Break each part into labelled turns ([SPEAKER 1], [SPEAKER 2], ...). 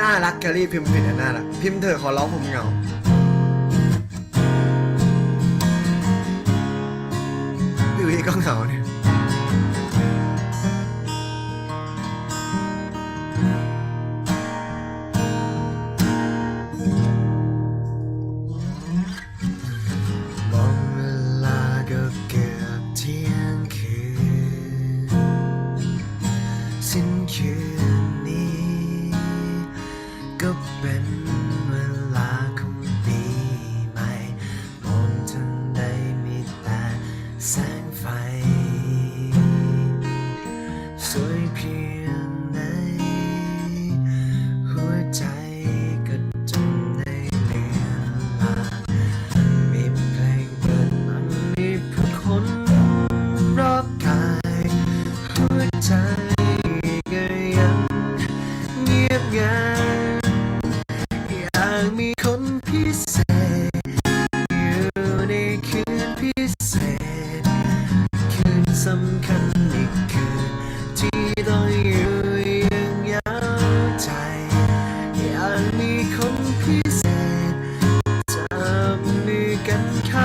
[SPEAKER 1] น่ารักแคลรี่พิมพ์ผิดอะน่ารักพิมพ์เธอขอร้องผมเหงาพี่วีก็เหงาเนี่ย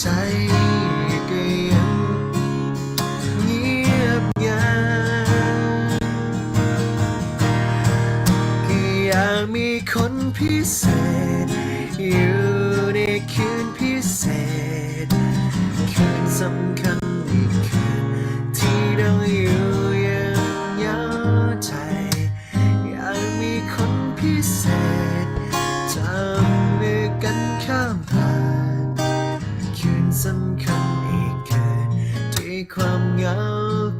[SPEAKER 1] ใจก็ยังเงียบงันก็อยากมีคนพิเศษ อยู่ในคืนพิเศษ คืนสำคัญอีกำคัญอีกแค่ที่ความเหงา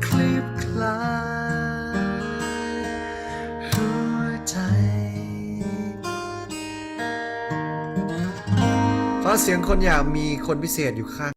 [SPEAKER 1] คลีบคลายหัวใจขอเสียงคนอยากมีคนพิเศษอยู่ข้าง